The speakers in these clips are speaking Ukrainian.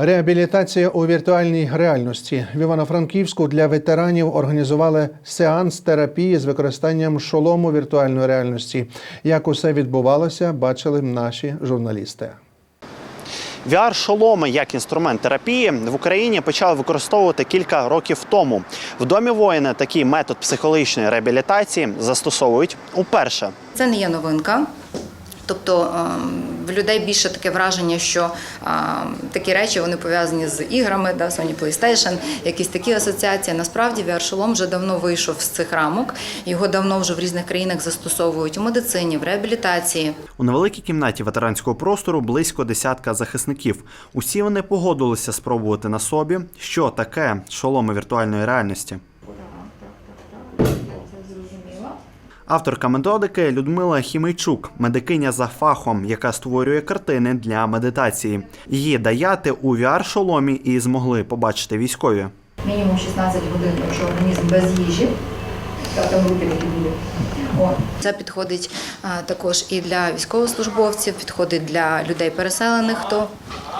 Реабілітація у віртуальній реальності в Івано-Франківську для ветеранів організували сеанс терапії з використанням шолому віртуальної реальності. Як усе відбувалося, бачили наші журналісти. VR-шоломи як інструмент терапії в Україні почали використовувати кілька років тому. В домі воїна такий метод психологічної реабілітації застосовують уперше. Це не є новинка. Тобто ем, в людей більше таке враження, що ем, такі речі вони пов'язані з іграми, да, Sony PlayStation, якісь такі асоціації. Насправді VR-шолом вже давно вийшов з цих рамок. Його давно вже в різних країнах застосовують у медицині, в реабілітації. У невеликій кімнаті ветеранського простору близько десятка захисників. Усі вони погодилися спробувати на собі, що таке шоломи віртуальної реальності. Авторка методики Людмила Хімейчук, медикиня за фахом, яка створює картини для медитації. Її даяти у VR-шоломі і змогли побачити військові. Мінімум 16 годин, якщо організм без їжі, групи такі буде. Це підходить а, також і для військовослужбовців, підходить для людей переселених, хто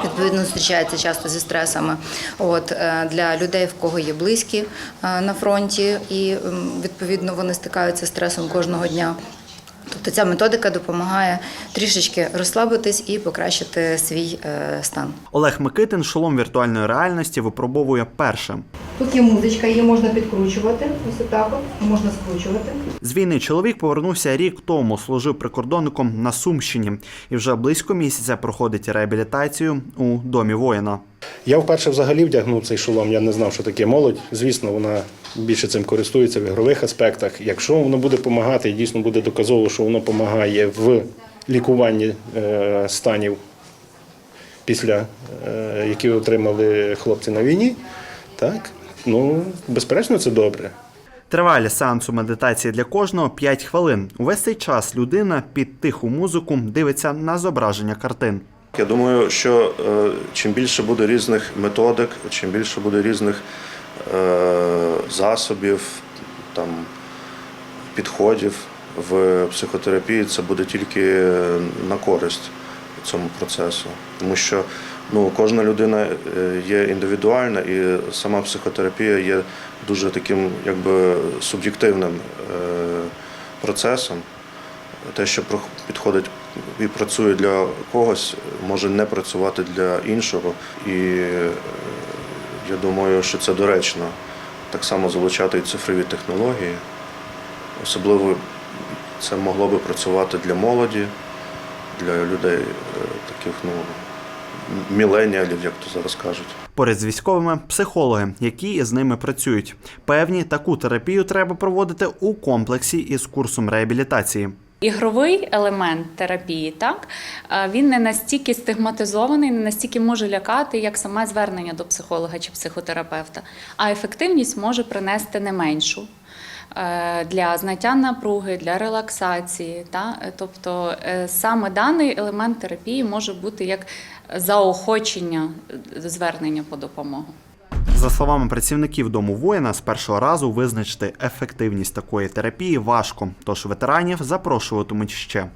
відповідно зустрічається часто зі стресами. От е, для людей, в кого є близькі е, на фронті, і відповідно вони стикаються з стресом кожного дня. Тобто ця методика допомагає трішечки розслабитись і покращити свій е, стан. Олег Микитин шолом віртуальної реальності випробовує першим. Тут є музичка, її можна підкручувати, ось отак, от, можна скручувати. З війни чоловік повернувся рік тому, служив прикордонником на Сумщині і вже близько місяця проходить реабілітацію у домі воїна. Я вперше взагалі вдягнув цей шолом. Я не знав, що таке молодь. Звісно, вона більше цим користується в ігрових аспектах. Якщо воно буде допомагати дійсно буде доказово, що воно допомагає в лікуванні е, станів, після е, які отримали хлопці на війні, так ну безперечно, це добре. Тривалість сеансу медитації для кожного 5 хвилин. Увесь цей час людина під тиху музику дивиться на зображення картин. Я думаю, що е, чим більше буде різних методик, чим більше буде різних е, засобів, там, підходів в психотерапії, це буде тільки на користь цьому процесу. Тому що ну, кожна людина е, є індивідуальна і сама психотерапія є дуже таким якби, суб'єктивним процесом те, що підходить і працює для когось, може не працювати для іншого. І е, я думаю, що це доречно так само залучати і цифрові технології. Особливо це могло би працювати для молоді, для людей е, таких ну, міленіалів, як то зараз кажуть. Поряд з військовими психологи, які з ними працюють. Певні таку терапію треба проводити у комплексі із курсом реабілітації. Ігровий елемент терапії, так він не настільки стигматизований, не настільки може лякати, як саме звернення до психолога чи психотерапевта. А ефективність може принести не меншу е, для зняття напруги, для релаксації. Та? Тобто е, саме даний елемент терапії може бути як заохочення е, звернення по допомогу. За словами працівників дому воїна, з першого разу визначити ефективність такої терапії важко, тож ветеранів запрошуватимуть ще.